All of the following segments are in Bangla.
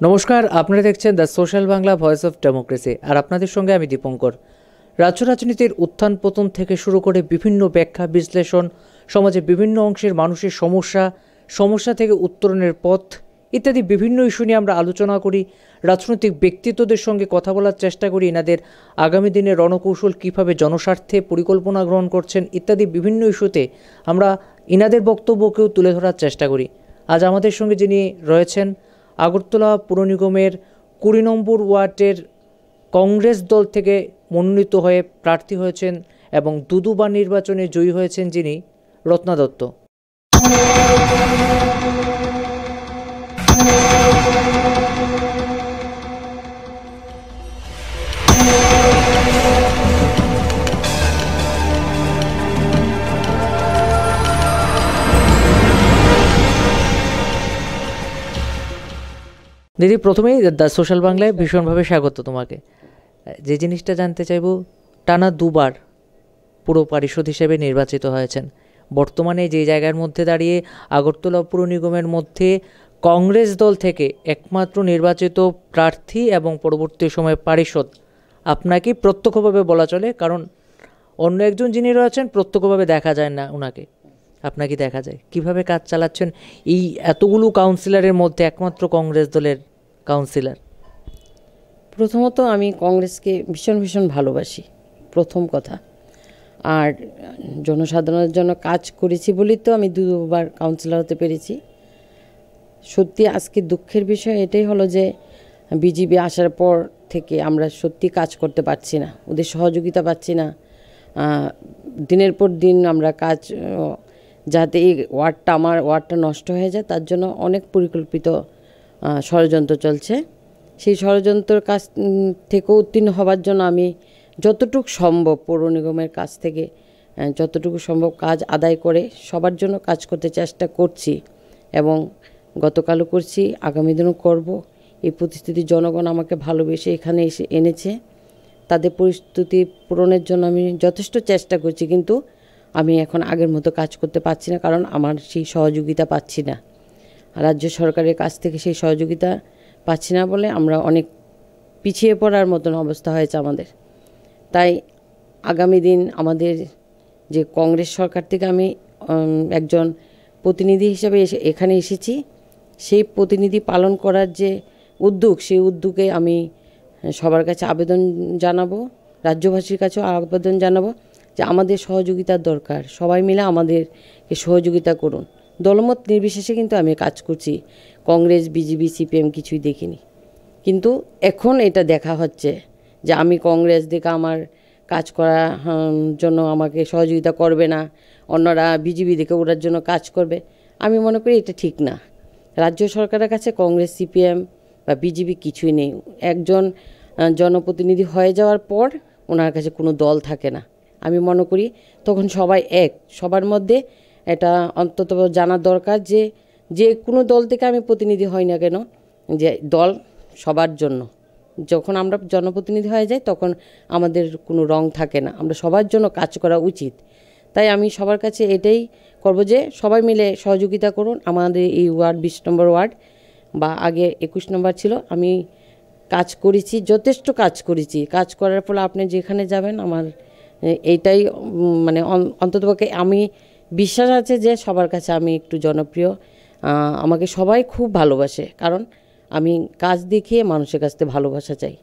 নমস্কার, আপনারা দেখছেন the social Bangla voice of democracy আর আপনাদের সঙ্গে আমি দীপঙ্কর। রাজ্য রাজনীতির উত্থান পতন থেকে শুরু করে বিভিন্ন ব্যাখ্যা, বিশ্লেষণ সমাজে বিভিন্ন অংশের মানুষের সমস্যা সমস্যা থেকে উত্তরণের পথ ইত্যাদি বিভিন্ন ইস্যু নিয়ে আমরা আলোচনা করি। রাজনৈতিক ব্যক্তিত্বদের সঙ্গে কথা বলার চেষ্টা করি। এনাদের আগামী দিনে রণকৌশল কীভাবে জনস্বার্থে পরিকল্পনা গ্রহণ করছেন ইত্যাদি বিভিন্ন ইস্যুতে আমরা ইনাদের বক্তব্যকেও তুলে ধরার চেষ্টা করি। আজ আমাদের সঙ্গে যিনি রয়েছেন আগরতলা পুর নিগমের কুড়ি নম্বর ওয়ার্ডের কংগ্রেস দল থেকে মনোনীত হয়ে প্রার্থী হয়েছেন এবং দুদুবার নির্বাচনে জয়ী হয়েছেন যিনি রত্না দত্ত। দিদি, প্রথমেই দ্য সোশ্যাল বাংলায় ভীষণভাবে স্বাগত তোমাকে। যে জিনিসটা জানতে চাইব, টানা দুবার পুরো পারিষদ হিসেবে নির্বাচিত হয়েছেন। বর্তমানে যে জায়গার মধ্যে দাঁড়িয়ে আগরতলা পুর নিগমের মধ্যে কংগ্রেস দল থেকে একমাত্র নির্বাচিত প্রার্থী এবং পরবর্তী সময়ে পারিষদ আপনাকে প্রত্যক্ষভাবে বলা চলে, কারণ অন্য একজন যিনি রয়েছেন, প্রত্যক্ষভাবে দেখা যায় না ওনাকে আপনাকে দেখা যায়। কীভাবে কাজ চালাচ্ছেন? এই এতগুলো কাউন্সিলরের মধ্যে একমাত্র কংগ্রেস দলের কাউন্সিলর প্রথমত আমি কংগ্রেসকে ভীষণ ভীষণ ভালোবাসি, প্রথম কথা। আর জনসাধারণের জন্য কাজ করেছি বলেই তো আমি দুবার কাউন্সিলর হতে পেরেছি। সত্যি আজকে দুঃখের বিষয় এটাই হলো যে, বিজিবি আসার পর থেকে আমরা সত্যি কাজ করতে পারছি না, ওদের সহযোগিতা পাচ্ছি না। দিনের পর দিন আমরা কাজ যাতে এই ওয়ার্ডটা আমার ওয়ার্ডটা নষ্ট হয়ে যায়, তার জন্য অনেক পরিকল্পিত ষড়যন্ত্র চলছে। সেই ষড়যন্ত্রের কাছ থেকে উত্তীর্ণ হবার জন্য আমি যতটুকু সম্ভব পৌর নিগমের কাছ থেকে যতটুকু সম্ভব কাজ আদায় করে সবার জন্য কাজ করতে চেষ্টা করছি এবং গতকালও করছি, আগামী দিনও করব। এই প্রতিশ্রুতি জনগণ আমাকে ভালোবেসে এখানে এসে এনেছে। তাদের পরিস্থিতি পূরণের জন্য আমি যথেষ্ট চেষ্টা করছি, কিন্তু আমি এখন আগের মতো কাজ করতে পারছি না, কারণ আমার সেই সহযোগিতা পাচ্ছি না। রাজ্য সরকারের কাছ থেকে সেই সহযোগিতা পাচ্ছি না বলে আমরা অনেক পিছিয়ে পড়ার মতন অবস্থা হয়েছে আমাদের। তাই আগামী দিন আমাদের যে কংগ্রেস সরকার থেকে আমি একজন প্রতিনিধি হিসেবে এসে, এখানে এসেছি, সেই প্রতিনিধি পালন করার যে উদ্যোগ, সেই উদ্যোগে আমি সবার কাছে আবেদন জানাব, রাজ্যবাসীর কাছেও আবেদন জানাব। যে আমাদের সহযোগিতার দরকার। সবাই মিলে আমাদেরকে সহযোগিতা করুন। দলমত নির্বিশেষে কিন্তু আমি কাজ করছি। কংগ্রেস, বিজেপি, সিপিএম কিছুই দেখিনি। কিন্তু এখন এটা দেখা হচ্ছে যে আমি কংগ্রেস দেখে আমার কাজ করার জন্য আমাকে সহযোগিতা করবে না। অন্যরা বিজেপি দেখে ওরার জন্য কাজ করবে। আমি মনে করি এটা ঠিক না। রাজ্য সরকারের কাছে কংগ্রেস, সিপিএম বা বিজেপি কিছুই নেই। একজন জনপ্রতিনিধি হয়ে যাওয়ার পর ওনার কাছে কোনো দল থাকে না। আমি মনে করি তখন সবাই এক। সবার মধ্যে এটা অন্তত জানা দরকার যে যে কোনো দল থেকে আমি প্রতিনিধি হই না কেন, যে দল সবার জন্য। যখন আমরা জনপ্রতিনিধি হয়ে যাই তখন আমাদের কোনো রং থাকে না। আমরা সবার জন্য কাজ করা উচিত। তাই আমি সবার কাছে এটাই করব যে সবাই মিলে সহযোগিতা করুন। আমাদের এই ওয়ার্ড, বিশ নম্বর ওয়ার্ড বা আগে একুশ নম্বর ছিল, আমি কাজ করেছি, যথেষ্ট কাজ করেছি। কাজ করার ফলে আপনি যেখানে যাবেন, আমার এইটাই মানে অন্ততপক্ষে আমি বিশ্বাস আছে যে সবার কাছে আমি একটু জনপ্রিয়। আমাকে সবাই খুব ভালোবাসে, কারণ আমি কাজ দেখিয়ে মানুষের কাছ থেকে ভালোবাসা চাই।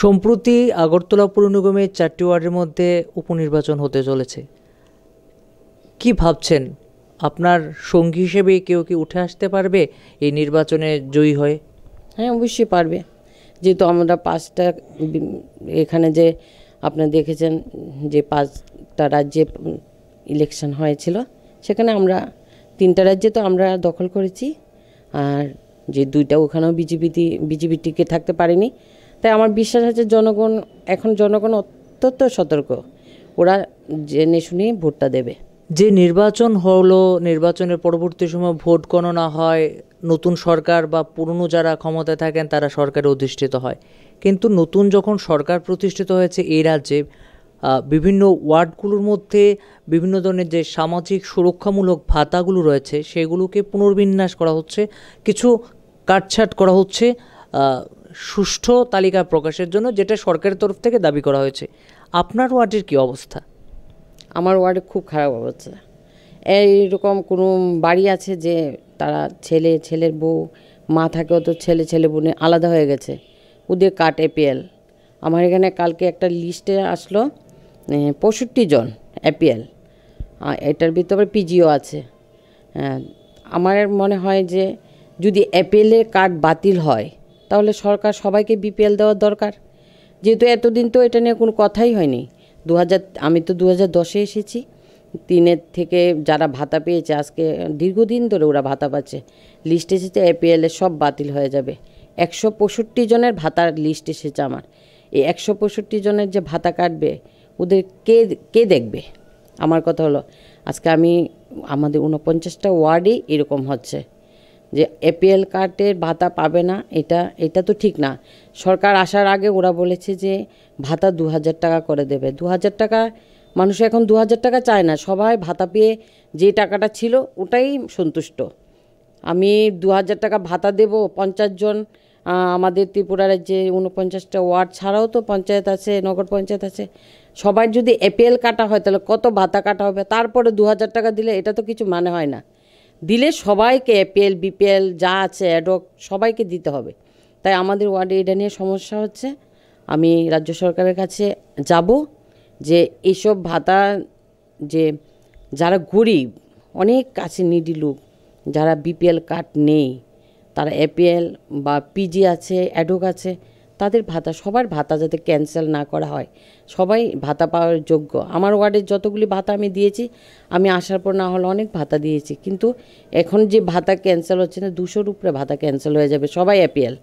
সম্প্রতি আগরতলা পুর নিগমের চারটি ওয়ার্ডের মধ্যে উপনির্বাচন হতে চলেছে। কি ভাবছেন? আপনার সঙ্গী হিসেবে কেউ কি উঠে আসতে পারবে এই নির্বাচনে জয়ী হয়ে? হ্যাঁ অবশ্যই পারবে। যেহেতু আমরা পাঁচটা এখানে যে আপনি দেখেছেন যে পাঁচটা রাজ্যে ইলেকশন হয়েছিল, সেখানে আমরা তিনটা রাজ্যে তো আমরা দখল করেছি। আর যে দুইটা ওখানেও বিজেপি বিজেপি টিকে থাকতে পারেনি। তাই আমার বিশ্বাস আছে জনগণ, এখন জনগণ অত্যন্ত সতর্ক। ওরা জেনে শুনেই ভোটটা দেবে। যে নির্বাচন হলো, নির্বাচনের পরবর্তী সময় ভোট গণনা হয়, নতুন সরকার বা পুরনো যারা ক্ষমতায় থাকেন, তারা সরকারে অধিষ্ঠিত হয়। কিন্তু নতুন যখন সরকার প্রতিষ্ঠিত হয়েছে এই রাজ্যে বিভিন্ন ওয়ার্ডগুলোর মধ্যে বিভিন্ন ধরনের যে সামাজিক সুরক্ষামূলক ভাতাগুলো রয়েছে, সেগুলোকে পুনর্বিন্যাস করা হচ্ছে, কিছু কাটছাট করা হচ্ছে সুষ্ঠু তালিকা প্রকাশের জন্য যেটা সরকারের তরফ থেকে দাবি করা হয়েছে। আপনার ওয়ার্ডের কি অবস্থা? আমার ওয়ার্ডে খুব খারাপ অবস্থা। এইরকম কোনো বাড়ি আছে যে তারা ছেলে ছেলের বউ মা থাকে তো ছেলে ছেলে বোনে আলাদা হয়ে গেছে। ওদের কাট এপিএল। আমার এখানে কালকে একটা লিস্টে আসলো পঁয়ষট্টি জন এপিএল। এটার ভিতরে পিজিও আছে। হ্যাঁ, আমার মনে হয় যে যদি এপিএলের কার্ড বাতিল হয় তাহলে সরকার সবাইকে বিপিএল দেওয়ার দরকার। যেহেতু এতদিন তো এটা নিয়ে কোনো কথাই হয়নি। দু হাজার আমি তো দু হাজার দশে এসেছি। তিনের থেকে যারা ভাতা পেয়েছে, আজকে দীর্ঘদিন ধরে ওরা ভাতা পাচ্ছে। লিস্ট এসেছে এপিএলে সব বাতিল হয়ে যাবে। একশো পঁয়ষট্টি জনের ভাতার লিস্ট এসেছে আমার। এই একশো পঁয়ষট্টি জনের যে ভাতা কাটবে, ওদের কে কে দেখবে? আমার কথা হলো, আজকে আমি, আমাদের উনপঞ্চাশটা ওয়ার্ডেই এরকম হচ্ছে। যে এপিএল কার্ডের ভাতা পাবে না, এটা এটা তো ঠিক না। সরকার আসার আগে ওরা বলেছে যে ভাতা দু হাজার টাকা করে দেবে। দু হাজার টাকা, মানুষ এখন দু হাজার টাকা চায় না। সবাই ভাতা পেয়ে যে টাকাটা ছিল ওটাই সন্তুষ্ট। আমি দু হাজার টাকা ভাতা দেব, পঞ্চাশ জন আমাদের ত্রিপুরার যে উনপঞ্চাশটা ওয়ার্ড ছাড়াও তো পঞ্চায়েত আছে, নগর পঞ্চায়েত আছে। সবার যদি এপিএল কাটা হয়, তাহলে কত ভাতা কাটা হবে? তারপরে দু হাজার টাকা দিলে এটা তো কিছু মানে হয় না। দিলে সবাইকে এপিএল, বিপিএল, যা আছে, অ্যাডক, সবাইকে দিতে হবে। তাই আমাদের ওয়ার্ডে এটা নিয়ে সমস্যা হচ্ছে। আমি রাজ্য সরকারের কাছে যাব যে এইসব ভাতা যে যারা গরিব, অনেক কাছে নিডি লোক, যারা বিপিএল কার্ড নেই, তারা এপিএল বা পিজি আছে, অ্যাডক আছে তাদের ভাতা, সবার ভাতা যাতে ক্যান্সেল না করা হয়। সবাই ভাতা পাওয়ার যোগ্য। আমার ওয়ার্ডের যতগুলি ভাতা আমি দিয়েছি, আমি আসার পর না হলে অনেক ভাতা দিয়েছি। কিন্তু এখন যে ভাতা ক্যান্সেল হচ্ছে না, দুশোর উপরে ভাতা ক্যান্সেল হয়ে যাবে। সবাই অ্যাপিএল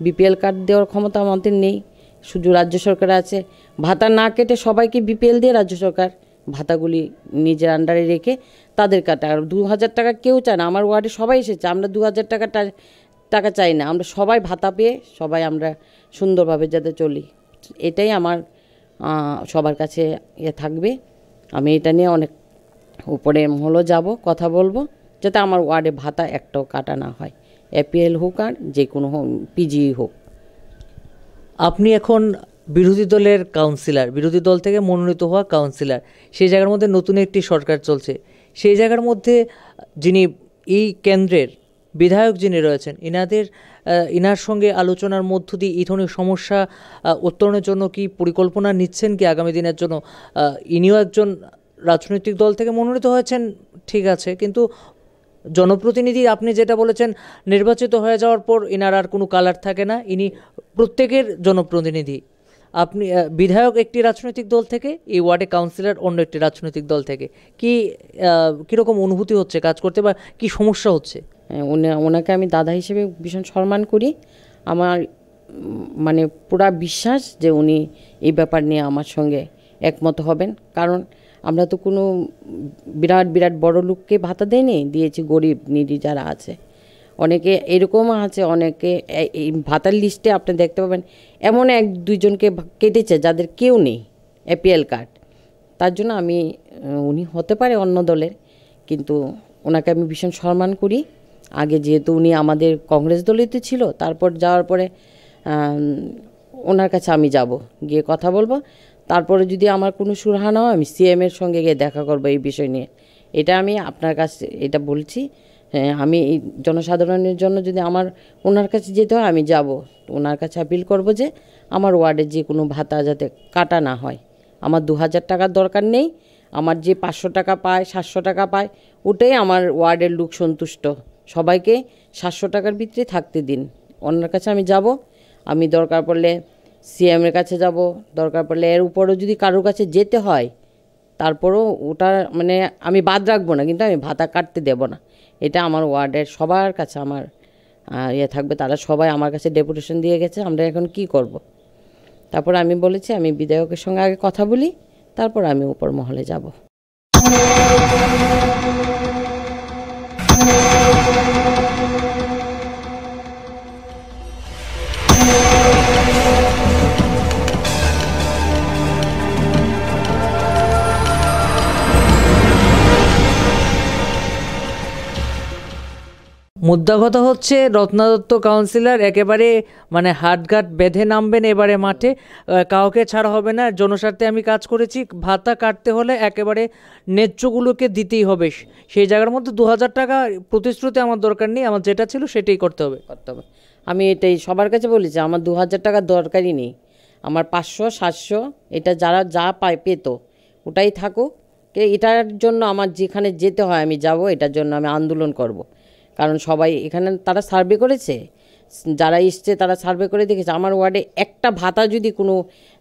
বিপিএল কার্ড দেওয়ার ক্ষমতা আমাদের নেই। শুধু রাজ্য সরকার আছে। ভাতা না কেটে সবাইকে বিপিএল দিয়ে রাজ্য সরকার ভাতাগুলি নিজের আন্ডারে রেখে তাদের কাটা। আর দু হাজার টাকা কেউ চায় না। আমার ওয়ার্ডে সবাই এসেছে। আমরা দু হাজার টাকা টা- টাকা চাই না। আমরা সবাই ভাতা পেয়ে সবাই আমরা সুন্দরভাবে যাতে চলি। এটাই আমার সবার কাছে ইয়ে থাকবে। আমি এটা নিয়ে অনেক উপরে হলো যাব, কথা বলব, যাতে আমার ওয়ার্ডে ভাতা একটাও কাটা না হয়। এপিএল হোক আর যে কোনো পিজি হোক। আপনি এখন বিরোধী দলের কাউন্সিলর বিরোধী দল থেকে মনোনীত হওয়া কাউন্সিলর সেই জায়গার মধ্যে নতুন একটি সরকার চলছে। সেই জায়গার মধ্যে যিনি এই কেন্দ্রের বিধায়ক যিনি রয়েছেন, ইনাদের ইনার সঙ্গে আলোচনার মধ্য দিয়ে এই ধরনের সমস্যা উত্তরণের জন্য কি পরিকল্পনা নিচ্ছেন কি আগামী দিনের জন্য? ইনিও একজন রাজনৈতিক দল থেকে মনোনীত হয়েছেন, ঠিক আছে, কিন্তু জনপ্রতিনিধি আপনি যেটা বলেছেন, নির্বাচিত হয়ে যাওয়ার পর ইনার আর কোনো কালার থাকে না, ইনি প্রত্যেকের জনপ্রতিনিধি। আপনি বিধায়ক একটি রাজনৈতিক দল থেকে, এই ওয়ার্ডে কাউন্সিলর অন্য একটি রাজনৈতিক দল থেকে। কি কীরকম অনুভূতি হচ্ছে কাজ করতে বা কি সমস্যা হচ্ছে? ওনাকে আমি দাদা হিসেবে ভীষণ সম্মান করি। আমার মানে পুরা বিশ্বাস যে উনি এই ব্যাপার নিয়ে আমার সঙ্গে একমত হবেন। কারণ আমরা তো কোনো বিরাট বিরাট বড় লোককে ভাতা দেয়নি দিয়েছি গরিব নিডি যারা আছে। অনেকে এরকম আছে, অনেকে এই ভাতার লিস্টে আপনি দেখতে পাবেন, এমন এক দুইজনকে কেটেছে যাদের কেউ নেই এপিএল কার্ড তার জন্য আমি উনি হতে পারে অন্য দলের, কিন্তু ওনাকে আমি ভীষণ সম্মান করি। আগে যেহেতু উনি আমাদের কংগ্রেস দলেতে ছিল তারপর যাওয়ার পরে ওনার কাছে আমি যাব গিয়ে কথা বলব। তারপরে যদি আমার কোনো সুরাহা না হয় আমি সিএম এর সঙ্গে গিয়ে দেখা করব এই বিষয় নিয়ে। এটা আমি আপনার কাছে এটা বলছি হ্যাঁ, আমি জনসাধারণের জন্য যদি আমার ওনার কাছে যেতে হয় আমি যাব। ওনার কাছে আপিল করব যে আমার ওয়ার্ডে যে কোনো ভাতা যাতে কাটা না হয়। আমার দু হাজার টাকার দরকার নেই আমার যে পাঁচশো টাকা পায় সাতশো টাকা পায় ওটাই আমার ওয়ার্ডের লোক সন্তুষ্ট। সবাইকে সাতশো টাকার ভিতরে থাকতে দিন। ওনার কাছে আমি যাব, আমি দরকার পড়লে সিএমের কাছে যাব, দরকার পড়লে এর উপরও যদি কারোর কাছে যেতে হয়, তারপরও ওটা মানে আমি বাদ রাখব না, কিন্তু আমি ভাতা কাটতে দেব না। এটা আমার ওয়ার্ডের সবার কাছে আমার ইয়ে থাকবে, তারা সবাই আমার কাছে ডেপুটেশন দিয়ে গেছে, আমরা এখন কি করব। তারপর আমি বলেছি, আমি বিধায়কের সঙ্গে আগে কথা বলি, তারপর আমি উপর মহলে যাব। মুদ্রা কথা হচ্ছে, রত্নাদত্ত কাউন্সিলর একেবারে মানে হাটঘাট বেঁধে নামবেন এবারে মাঠে। কাউকে ছাড়া হবে না, জনস্বার্থে আমি কাজ করেছি, ভাতা কাটতে হলে একেবারে ন্যায্যগুলোকে দিতেই হবে। সেই জায়গার মধ্যে দু হাজার টাকা প্রতিশ্রুতি আমার দরকার নেই, আমার যেটা ছিল সেটাই করতে হবে। করতে হবে। আমি এটাই সবার কাছে বলি যে, আমার দু হাজার টাকা দরকারই নেই। আমার পাঁচশো, সাতশো, এটা যারা যা পায় পেত, ওটাই থাকুক। এটার জন্য আমার যেখানে যেতে হয়, আমি যাব, এটার জন্য আমি আন্দোলন করব। কারণ সবাই এখানে তারা সার্ভে করেছে। যারা এসছে তারা সার্ভে করে দেখেছে। আমার ওয়ার্ডে একটা ভাতা যদি কোনো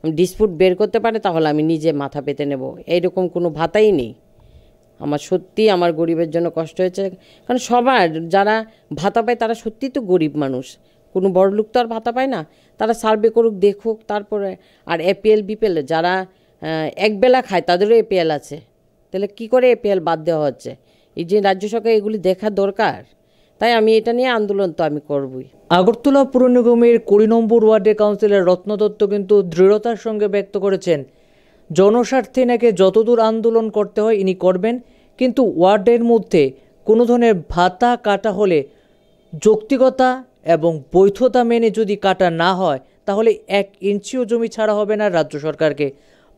ডিসপুট বের করতে পারে তাহলে আমি নিজে মাথা পেতে নেব। এইরকম কোনো ভাতাই নেই। আমার সত্যি আমার গরিবের জন্য কষ্ট হয়েছে। কারণ সবার যারা ভাতা পায় তারা সত্যি তো গরিব মানুষ। কোনো বড় লোক তো আর ভাতা পায় না। তারা সার্ভে করুক, দেখুক, তারপরে আর এপিএল বিপিএল যারা একবেলা খায় তাদেরও এপিএল আছে। তাহলে কি করে এপিএল বাদ দেওয়া হচ্ছে? এই যে রাজ্য সরকার এগুলি দেখা দরকার? তাই আমি এটা নিয়ে আন্দোলন তো আমি করবই। আগরতলা পুর নিগমের কুড়ি নম্বর ওয়ার্ডের কাউন্সিলর রত্ন দত্ত কিন্তু দৃঢ়তার সঙ্গে ব্যক্ত করেছেন। জনস্বার্থে নাকি যতদূর আন্দোলন করতে হয় ইনি করবেন, কিন্তু ওয়ার্ডের মধ্যে কোনো ধরনের ভাতা কাটা হলে যৌক্তিকতা এবং বৈধতা মেনে যদি কাটা না হয়, তাহলে এক ইঞ্চিও জমি ছাড়া হবে না রাজ্য সরকারকে।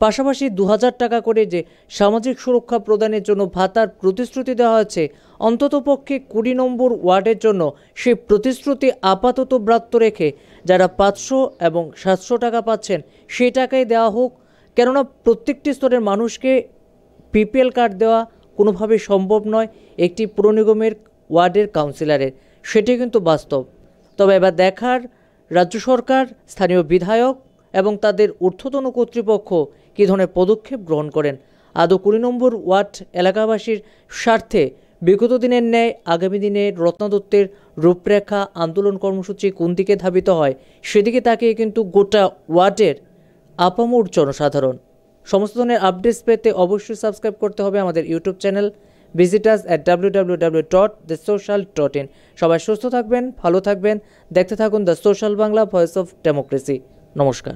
পাশাপাশি দু হাজার টাকা করে যে সামাজিক সুরক্ষা প্রদানের জন্য ভাতার প্রতিশ্রুতি দেওয়া হয়েছে অন্ততপক্ষে কুড়ি নম্বর ওয়ার্ডের জন্য সেই প্রতিশ্রুতি আপাতত ব্রাত্য রেখে যারা পাঁচশো এবং সাতশো টাকা পাচ্ছেন সেই টাকাই দেওয়া হোক। কেননা প্রত্যেকটি স্তরের মানুষকে পিপিএল কার্ড দেওয়া কোনোভাবে সম্ভব নয়, একটি পুর নিগমের ওয়ার্ডের কাউন্সিলরের। সেটি কিন্তু বাস্তব। তবে এবার দেখার রাজ্য সরকার, স্থানীয় বিধায়ক এবং তাদের ঊর্ধ্বতন কর্তৃপক্ষ কী ধরনের পদক্ষেপ গ্রহণ করেন? আদৌ কুড়ি নম্বর ওয়ার্ড এলাকাবাসীর স্বার্থে বিগত দিনের ন্যায় আগামী দিনে রত্নাদত্তের রূপরেখা আন্দোলন কর্মসূচি কোন দিকে ধাবিত হয়? সেদিকে তাকিয়ে কিন্তু গোটা ওয়ার্ডের আপামোর জনসাধারণ। সমস্ত ধরনের আপডেটস পেতে অবশ্যই সাবস্ক্রাইব করতে হবে আমাদের YouTube channel. Visitors at W W W dot the social dot in সবাই সুস্থ থাকবেন, ভালো থাকবেন। দেখতে থাকুন the social Bangla voice of democracy নমস্কার।